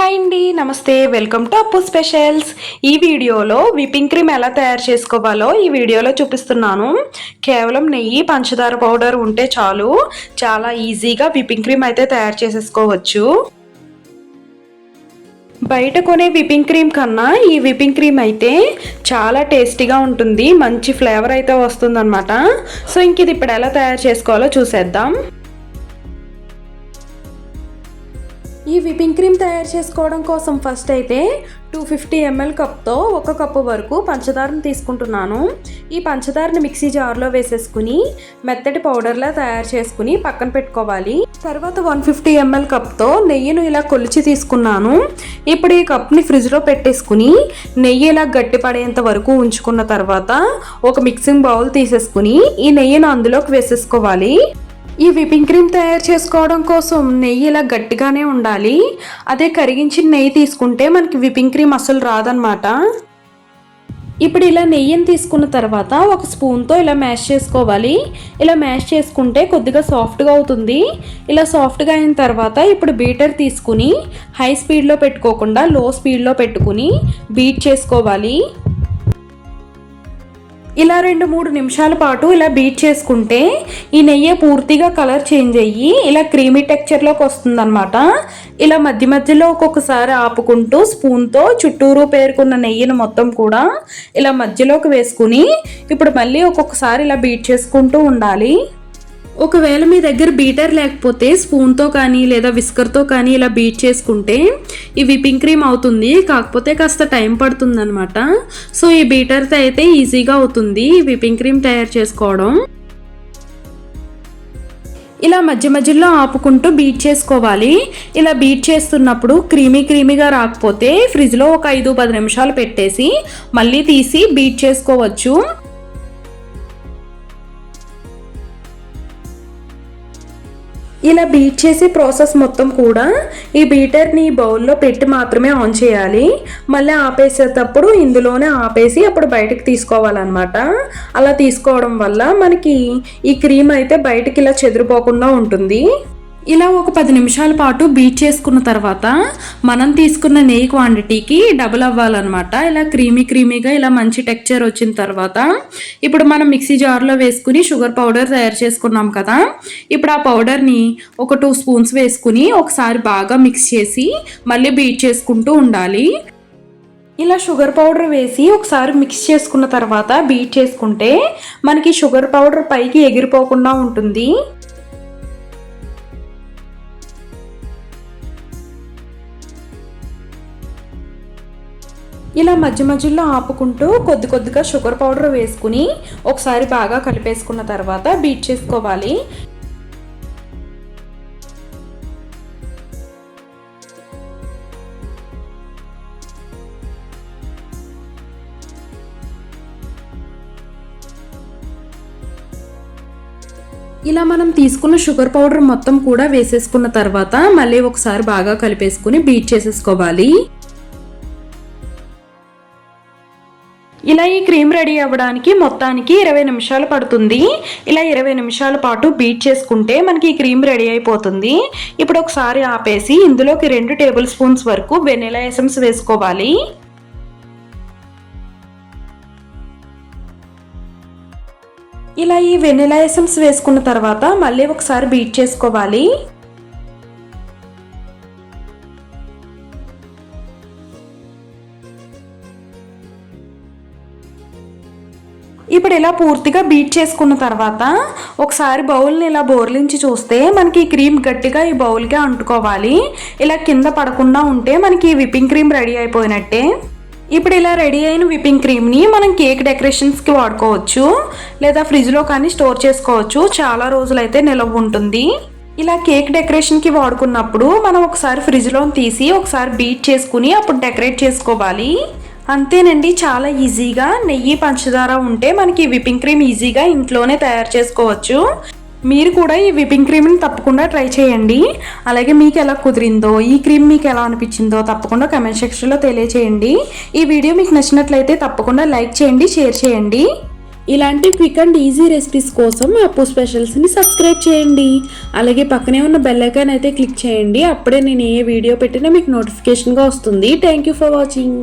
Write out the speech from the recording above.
Hi అండి నమస్తే welcome to అప్పు స్పెషల్స్. ఈ వీడియోలో విపింగ్ క్రీమ్ ఎలా తయారు చేసుకోవాలో ఈ వీడియోలో చూపిస్తున్నాను. కేవలం నెయ్యి పంచదార పౌడర్ ఉంటే చాలు. చాలా ఈజీగా విపింగ్ క్రీమ్ అయితే తయారు చేసేసుకోవచ్చు. బయట కొనే విపింగ్ క్రీమ్ కన్నా ఈ విపింగ్ క్రీమ్ అయితే చాలా టేస్టీగా ఉంటుంది. మంచి ఫ్లేవర్ అయితే వస్తుందన్నమాట. సో ఇంక ఇది ఇప్పుడు ఎలా తయారు చేసుకోవాలో చూసేద్దాం. ఈ విపింగ్ క్రీమ్ తయారు చేసుకోవడం కోసం ఫస్ట్ అయితే టూ ఫిఫ్టీ ఎంఎల్ కప్తో ఒక కప్పు వరకు పంచదారను తీసుకుంటున్నాను. ఈ పంచదారని మిక్సీ జార్లో వేసేసుకుని మెత్తటి పౌడర్లా తయారు చేసుకుని పక్కన పెట్టుకోవాలి. తర్వాత వన్ ఫిఫ్టీ ఎంఎల్ కప్తో నెయ్యిను ఇలా కొలిచి తీసుకున్నాను. ఇప్పుడు ఈ కప్ని ఫ్రిడ్జ్లో పెట్టేసుకుని నెయ్యి ఇలా గట్టి పడేంత వరకు ఉంచుకున్న తర్వాత ఒక మిక్సింగ్ బౌల్ తీసేసుకుని ఈ నెయ్యిని అందులోకి వేసేసుకోవాలి. ఈ విపింగ్ క్రీమ్ తయారు చేసుకోవడం కోసం నెయ్యి ఇలా గట్టిగానే ఉండాలి. అదే కరిగించిన నెయ్యి తీసుకుంటే మనకి విపింగ్ క్రీమ్ అసలు రాదనమాట ఇప్పుడు ఇలా నెయ్యిని తీసుకున్న తర్వాత ఒక స్పూన్తో ఇలా మ్యాష్ చేసుకోవాలి. ఇలా మ్యాష్ చేసుకుంటే కొద్దిగా సాఫ్ట్గా అవుతుంది. ఇలా సాఫ్ట్గా అయిన తర్వాత ఇప్పుడు బీటర్ తీసుకుని హై స్పీడ్లో పెట్టుకోకుండా లో స్పీడ్లో పెట్టుకుని బీట్ చేసుకోవాలి. ఇలా రెండు మూడు నిమిషాల పాటు ఇలా బీట్ చేసుకుంటే ఈ నెయ్యి పూర్తిగా కలర్ చేంజ్ అయ్యి ఇలా క్రీమీ టెక్చర్లోకి వస్తుందన్నమాట. ఇలా మధ్య మధ్యలో ఒక్కొక్కసారి ఆపుకుంటూ స్పూన్తో చుట్టూరు పేరుకున్న నెయ్యిని మొత్తం కూడా ఇలా మధ్యలోకి వేసుకుని ఇప్పుడు మళ్ళీ ఒక్కొక్కసారి ఇలా బీట్ చేసుకుంటూ ఉండాలి. ఒకవేళ మీ దగ్గర బీటర్ లేకపోతే స్పూన్తో కానీ లేదా విస్కర్తో కానీ ఇలా బీట్ చేసుకుంటే ఈ విపింగ్ క్రీమ్ అవుతుంది. కాకపోతే కాస్త టైం పడుతుంది అనమాట సో ఈ బీటర్తో అయితే ఈజీగా అవుతుంది ఈ విపింగ్ క్రీమ్ తయారు చేసుకోవడం. ఇలా మధ్య మధ్యలో ఆపుకుంటూ బీట్ చేసుకోవాలి. ఇలా బీట్ చేస్తున్నప్పుడు క్రీమీ క్రీమీగా రాకపోతే ఫ్రిడ్జ్లో ఒక ఐదు పది నిమిషాలు పెట్టేసి మళ్ళీ తీసి బీట్ చేసుకోవచ్చు. ఇలా బీట్ చేసే ప్రాసెస్ మొత్తం కూడా ఈ బీటర్ని బౌల్లో పెట్టి మాత్రమే ఆన్ చేయాలి. మళ్ళీ ఆపేసేటప్పుడు ఇందులోనే ఆపేసి అప్పుడు బయటకు తీసుకోవాలన్నమాట. అలా తీసుకోవడం వల్ల మనకి ఈ క్రీమ్ అయితే బయటకి ఇలా చెదిరిపోకుండా ఉంటుంది. ఇలా ఒక పది నిమిషాల పాటు బీట్ చేసుకున్న తర్వాత మనం తీసుకున్న నెయ్యి క్వాంటిటీకి డబుల్ అవ్వాలన్నమాట. ఇలా క్రీమీ క్రీమీగా ఇలా మంచి టెక్చర్ వచ్చిన తర్వాత ఇప్పుడు మనం మిక్సీ జార్లో వేసుకుని షుగర్ పౌడర్ తయారు చేసుకున్నాం కదా. ఇప్పుడు ఆ పౌడర్ని ఒక టూ స్పూన్స్ వేసుకుని ఒకసారి బాగా మిక్స్ చేసి మళ్ళీ బీట్ చేసుకుంటూ ఉండాలి. ఇలా షుగర్ పౌడర్ వేసి ఒకసారి మిక్స్ చేసుకున్న తర్వాత బీట్ చేసుకుంటే మనకి షుగర్ పౌడర్ పైకి ఎగిరిపోకుండా ఉంటుంది. ఇలా మధ్య మధ్యలో ఆపుకుంటూ కొద్ది కొద్దిగా షుగర్ పౌడర్ వేసుకుని ఒకసారి బాగా కలిపేసుకున్న తర్వాత బీట్ చేసుకోవాలి. ఇలా మనం తీసుకున్న షుగర్ పౌడర్ మొత్తం కూడా వేసేసుకున్న తర్వాత మళ్ళీ ఒకసారి బాగా కలిపేసుకుని బీట్ చేసేసుకోవాలి. ఇలా ఈ క్రీమ్ రెడీ అవ్వడానికి మొత్తానికి ఇరవై నిమిషాలు పడుతుంది. ఇలా ఇరవై నిమిషాల పాటు బీట్ చేసుకుంటే మనకి ఈ క్రీమ్ రెడీ అయిపోతుంది. ఇప్పుడు ఒకసారి ఆపేసి ఇందులోకి రెండు టేబుల్ స్పూన్స్ వరకు వెనిలా ఎసెన్స్ వేసుకోవాలి. ఇలా ఈ వెనిలా ఎసెన్స్ వేసుకున్న తర్వాత మళ్ళీ ఒకసారి బీట్ చేసుకోవాలి. ఇప్పుడు ఇలా పూర్తిగా బీట్ చేసుకున్న తర్వాత ఒకసారి బౌల్ని ఇలా బోర్లించి చూస్తే మనకి ఈ క్రీమ్ గట్టిగా ఈ బౌల్కే అంటుకోవాలి. ఇలా కింద పడకుండా ఉంటే మనకి ఈ విప్పింగ్ క్రీమ్ రెడీ అయిపోయినట్టే. ఇప్పుడు ఇలా రెడీ అయిన విప్పింగ్ క్రీమ్ని మనం కేక్ డెకరేషన్స్కి వాడుకోవచ్చు. లేదా ఫ్రిడ్జ్లో కానీ స్టోర్ చేసుకోవచ్చు. చాలా రోజులైతే నిలవ ఉంటుంది. ఇలా కేక్ డెకరేషన్కి వాడుకున్నప్పుడు మనం ఒకసారి ఫ్రిడ్జ్లో తీసి ఒకసారి బీట్ చేసుకుని అప్పుడు డెకరేట్ చేసుకోవాలి. అంతేనండి చాలా ఈజీగా నెయ్యి పంచదార ఉంటే మనకి విపింగ్ క్రీమ్ ఈజీగా ఇంట్లోనే తయారు చేసుకోవచ్చు. మీరు కూడా ఈ విపింగ్ క్రీమ్ని తప్పకుండా ట్రై చేయండి. అలాగే మీకు ఎలా కుదిరిందో ఈ క్రీమ్ మీకు ఎలా అనిపించిందో తప్పకుండా కమెంట్ సెక్షన్లో తెలియచేయండి. ఈ వీడియో మీకు నచ్చినట్లయితే తప్పకుండా లైక్ చేయండి షేర్ చేయండి. ఇలాంటి క్విక్ అండ్ ఈజీ రెసిపీస్ కోసం అప్పు స్పెషల్స్ని సబ్స్క్రైబ్ చేయండి. అలాగే పక్కనే ఉన్న బెల్ ఐకాన్ అయితే క్లిక్ చేయండి. అప్పుడే నేను ఏ వీడియో పెట్టినా మీకు నోటిఫికేషన్గా వస్తుంది. Thank you for watching.